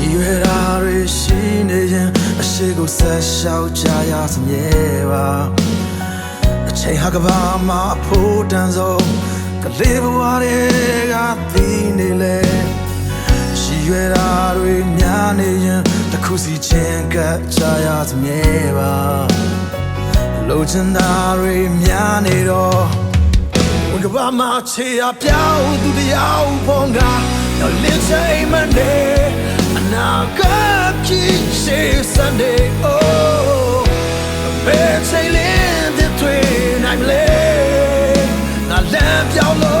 ရည်ရွယ်တာတွေရှိနေရင်အရှိကိုဆက်လျှောက်ကြရစမြဲပါအချိန်ဟာကဘာမှာအဖို့တန်ဆုံးကလေးဘဝတွေကတည်နေလေရည်ရွယ်တာတွေများနေရင်တစ်ခုစီချင်းကပ်ကြရစမြဲပါလိုချင်တာတွေများနေတော့ဝင်ကဘာမှာချေရပြောင်းသူတရားဘောငါ Now let's say my name Sunday. Oh, a bed sailing the twin I'm late. Now lamp your love.